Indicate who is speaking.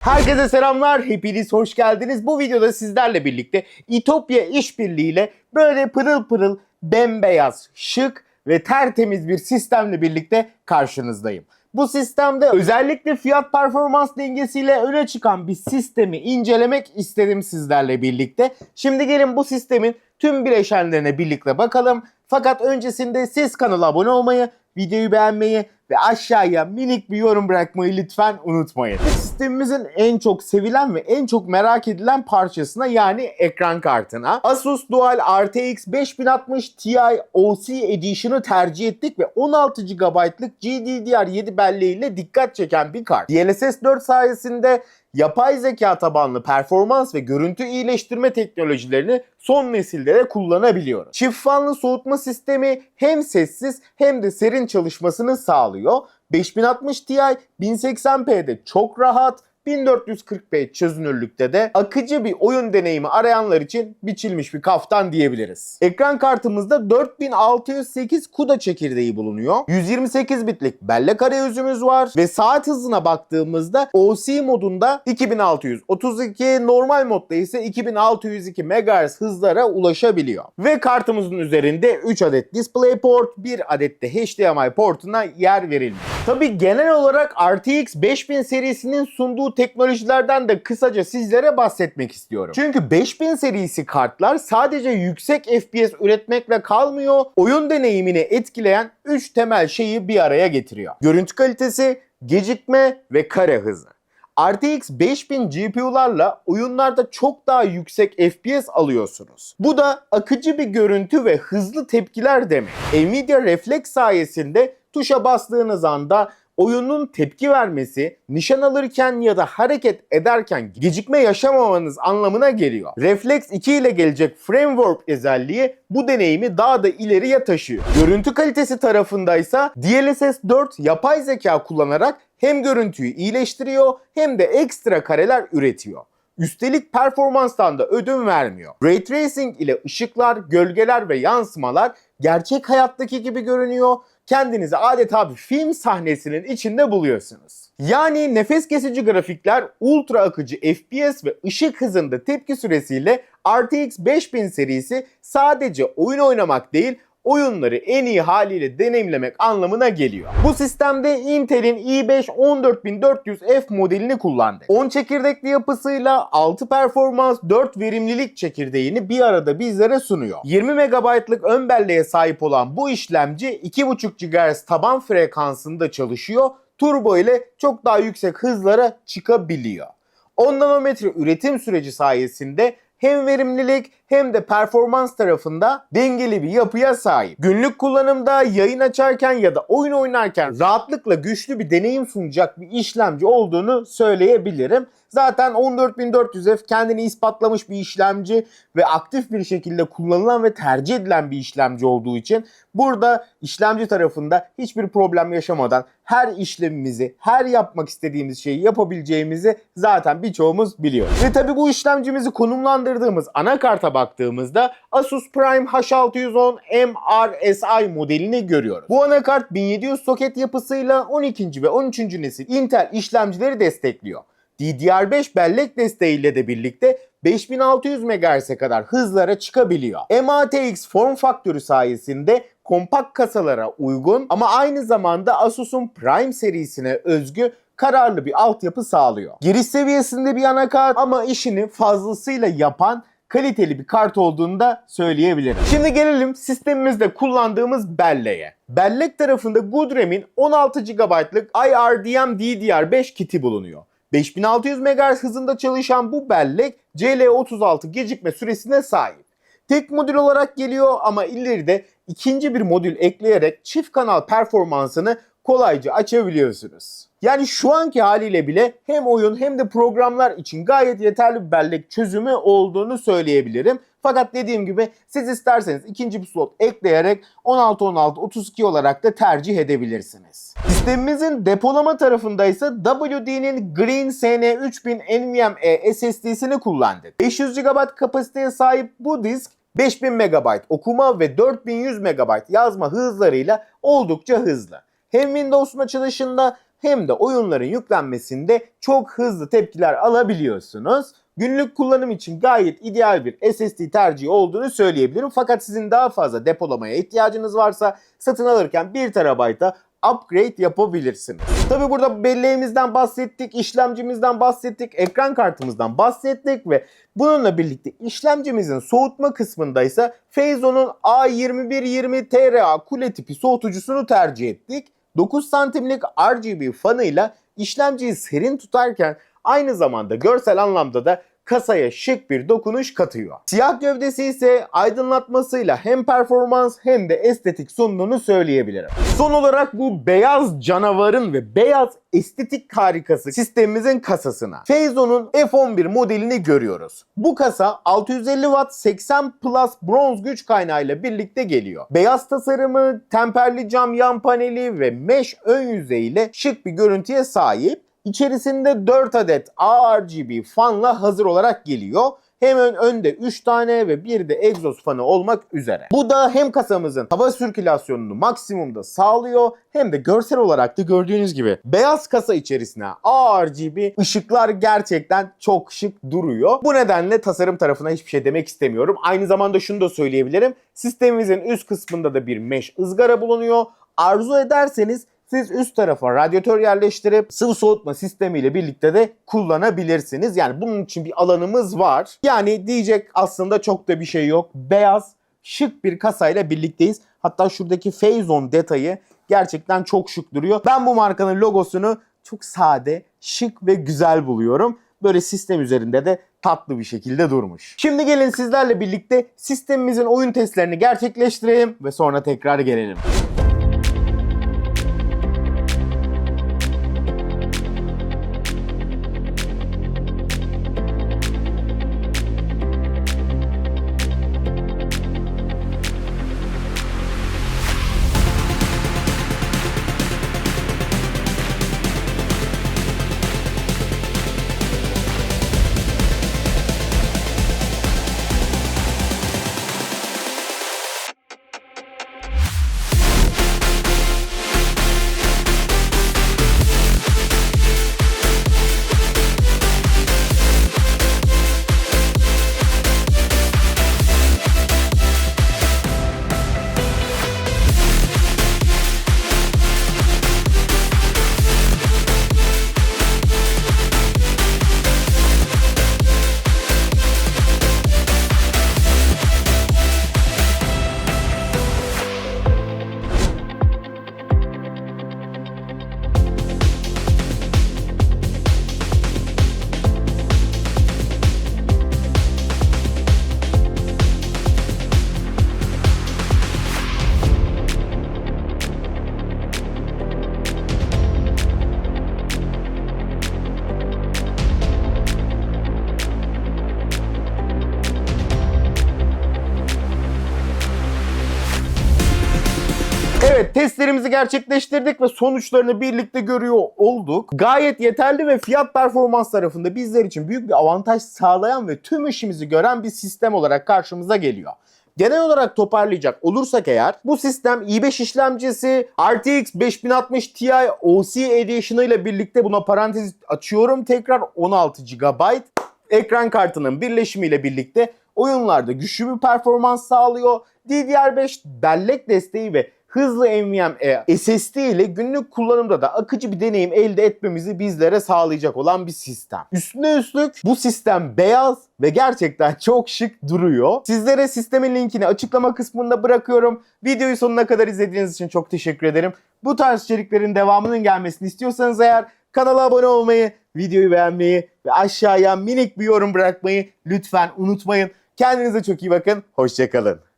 Speaker 1: Herkese selamlar, hepiniz hoş geldiniz. Bu videoda sizlerle birlikte İtopya işbirliğiyle böyle pırıl pırıl, bembeyaz, şık ve tertemiz bir sistemle birlikte karşınızdayım. Bu sistemde özellikle fiyat performans dengesiyle öne çıkan bir sistemi incelemek istedim sizlerle birlikte. Şimdi gelin bu sistemin tüm bileşenlerine birlikte bakalım. Fakat öncesinde siz kanala abone olmayı, videoyu beğenmeyi ve aşağıya minik bir yorum bırakmayı lütfen unutmayın. Sistemimizin en çok sevilen ve en çok merak edilen parçasına yani ekran kartına Asus Dual RTX 5060 Ti OC Edition'ı tercih ettik ve 16 GB'lık GDDR7 belleğiyle dikkat çeken bir kart. DLSS 4 sayesinde yapay zeka tabanlı performans ve görüntü iyileştirme teknolojilerini son nesilde de kullanabiliyoruz. Çift fanlı soğutma sistemi hem sessiz hem de serin çalışmasını sağlıyor. 5060 Ti 1080p'de çok rahat, 1440p çözünürlükte de akıcı bir oyun deneyimi arayanlar için biçilmiş bir kaftan diyebiliriz. Ekran kartımızda 4608 CUDA çekirdeği bulunuyor. 128 bitlik bellek arayüzümüz var ve saat hızına baktığımızda OC modunda 2632, normal modda ise 2602 MHz hızlara ulaşabiliyor. Ve kartımızın üzerinde 3 adet DisplayPort, 1 adet de HDMI portuna yer verilmiş. Tabi genel olarak RTX 5000 serisinin sunduğu teknolojilerden de kısaca sizlere bahsetmek istiyorum. Çünkü 5000 serisi kartlar sadece yüksek FPS üretmekle kalmıyor, oyun deneyimini etkileyen 3 temel şeyi bir araya getiriyor. Görüntü kalitesi, gecikme ve kare hızı. RTX 5000 GPU'larla oyunlarda çok daha yüksek FPS alıyorsunuz. Bu da akıcı bir görüntü ve hızlı tepkiler demek. Nvidia Reflex sayesinde tuşa bastığınız anda oyunun tepki vermesi, nişan alırken ya da hareket ederken gecikme yaşamamanız anlamına geliyor. Reflex 2 ile gelecek Framework özelliği bu deneyimi daha da ileriye taşıyor. Görüntü kalitesi tarafındaysa DLSS 4 yapay zeka kullanarak hem görüntüyü iyileştiriyor hem de ekstra kareler üretiyor. Üstelik performanstan da ödün vermiyor. Ray Tracing ile ışıklar, gölgeler ve yansımalar gerçek hayattaki gibi görünüyor. Kendinizi adeta bir film sahnesinin içinde buluyorsunuz. Yani nefes kesici grafikler, ultra akıcı FPS ve ışık hızında tepki süresiyle RTX 5000 serisi sadece oyun oynamak değil, oyunları en iyi haliyle deneyimlemek anlamına geliyor. Bu sistemde Intel'in i5 14400F modelini kullandı. 10 çekirdekli yapısıyla 6 performans 4 verimlilik çekirdeğini bir arada bizlere sunuyor. 20 MB'lık ön belleğe sahip olan bu işlemci 2.5 GHz taban frekansında çalışıyor. Turbo ile çok daha yüksek hızlara çıkabiliyor. 10 nanometre üretim süreci sayesinde hem verimlilik hem de performans tarafında dengeli bir yapıya sahip. Günlük kullanımda yayın açarken ya da oyun oynarken rahatlıkla güçlü bir deneyim sunacak bir işlemci olduğunu söyleyebilirim. Zaten 14400F kendini ispatlamış bir işlemci ve aktif bir şekilde kullanılan ve tercih edilen bir işlemci olduğu için burada işlemci tarafında hiçbir problem yaşamadan her işlemimizi, her yapmak istediğimiz şeyi yapabileceğimizi zaten birçoğumuz biliyoruz. Ve tabi bu işlemcimizi konumlandırdığımız anakarta baktığımızda Asus Prime H610 MRSI modelini görüyoruz. Bu anakart 1700 soket yapısıyla 12. ve 13. nesil Intel işlemcileri destekliyor. DDR5 bellek desteğiyle de birlikte 5600 MHz'e kadar hızlara çıkabiliyor. MATX form faktörü sayesinde kompakt kasalara uygun ama aynı zamanda Asus'un Prime serisine özgü kararlı bir altyapı sağlıyor. Giriş seviyesinde bir anakart ama işini fazlasıyla yapan kaliteli bir kart olduğunu da söyleyebilirim. Şimdi gelelim sistemimizde kullandığımız belleğe. Bellek tarafında Goodrem'in 16 GB'lık IRDM DDR5 kiti bulunuyor. 5600 MHz hızında çalışan bu bellek CL36 gecikme süresine sahip. Tek modül olarak geliyor ama ileride ikinci bir modül ekleyerek çift kanal performansını kolayca açabiliyorsunuz. Yani şu anki haliyle bile hem oyun hem de programlar için gayet yeterli bir bellek çözümü olduğunu söyleyebilirim. Fakat dediğim gibi siz isterseniz ikinci bir slot ekleyerek 16-16-32 olarak da tercih edebilirsiniz. Sistemimizin depolama tarafında ise WD'nin Green SN3000 NVMe SSD'sini kullandık. 500 GB kapasiteye sahip bu disk 5000 MB okuma ve 4100 MB yazma hızlarıyla oldukça hızlı. Hem Windows'un açılışında hem de oyunların yüklenmesinde çok hızlı tepkiler alabiliyorsunuz. Günlük kullanım için gayet ideal bir SSD tercihi olduğunu söyleyebilirim. Fakat sizin daha fazla depolamaya ihtiyacınız varsa satın alırken 1 TB'a upgrade yapabilirsiniz. Tabi burada belleğimizden bahsettik, işlemcimizden bahsettik, ekran kartımızdan bahsettik ve bununla birlikte işlemcimizin soğutma kısmında ise Feizo'nun A2120 TRA kule tipi soğutucusunu tercih ettik. 9 santimlik RGB fanıyla işlemciyi serin tutarken aynı zamanda görsel anlamda da kasaya şık bir dokunuş katıyor. Siyah gövdesi ise aydınlatmasıyla hem performans hem de estetik sunduğunu söyleyebilirim. Son olarak bu beyaz canavarın ve beyaz estetik harikası sistemimizin kasasına Feizo'nun F11 modelini görüyoruz. Bu kasa 650 Watt 80 Plus bronz güç kaynağıyla birlikte geliyor. Beyaz tasarımı, temperli cam yan paneli ve mesh ön yüzeyiyle şık bir görüntüye sahip. İçerisinde 4 adet ARGB fanla hazır olarak geliyor. Hem ön, önde 3 tane ve bir de egzoz fanı olmak üzere. Bu da hem kasamızın hava sirkülasyonunu maksimumda sağlıyor hem de görsel olarak da gördüğünüz gibi beyaz kasa içerisine ARGB ışıklar gerçekten çok şık duruyor. Bu nedenle tasarım tarafına hiçbir şey demek istemiyorum. Aynı zamanda şunu da söyleyebilirim. Sistemimizin üst kısmında da bir mesh ızgara bulunuyor. Arzu ederseniz siz üst tarafa radyatör yerleştirip sıvı soğutma sistemiyle birlikte de kullanabilirsiniz. Yani bunun için bir alanımız var. Yani diyecek aslında çok da bir şey yok. Beyaz şık bir kasayla birlikteyiz. Hatta şuradaki Phazon detayı gerçekten çok şık duruyor. Ben bu markanın logosunu çok sade, şık ve güzel buluyorum. Böyle sistem üzerinde de tatlı bir şekilde durmuş. Şimdi gelin sizlerle birlikte sistemimizin oyun testlerini gerçekleştirelim ve sonra tekrar gelelim. Testlerimizi gerçekleştirdik ve sonuçlarını birlikte görüyor olduk. Gayet yeterli ve fiyat performans tarafında bizler için büyük bir avantaj sağlayan ve tüm işimizi gören bir sistem olarak karşımıza geliyor. Genel olarak toparlayacak olursak eğer bu sistem i5 işlemcisi RTX 5060 Ti OC Edition ile birlikte buna parantez açıyorum tekrar 16 GB ekran kartının birleşimiyle birlikte oyunlarda güçlü bir performans sağlıyor. DDR5 bellek desteği ve hızlı NVMe SSD ile günlük kullanımda da akıcı bir deneyim elde etmemizi bizlere sağlayacak olan bir sistem. Üstüne üstlük bu sistem beyaz ve gerçekten çok şık duruyor. Sizlere sistemin linkini açıklama kısmında bırakıyorum. Videoyu sonuna kadar izlediğiniz için çok teşekkür ederim. Bu tarz içeriklerin devamının gelmesini istiyorsanız eğer kanala abone olmayı, videoyu beğenmeyi ve aşağıya minik bir yorum bırakmayı lütfen unutmayın. Kendinize çok iyi bakın. Hoşçakalın.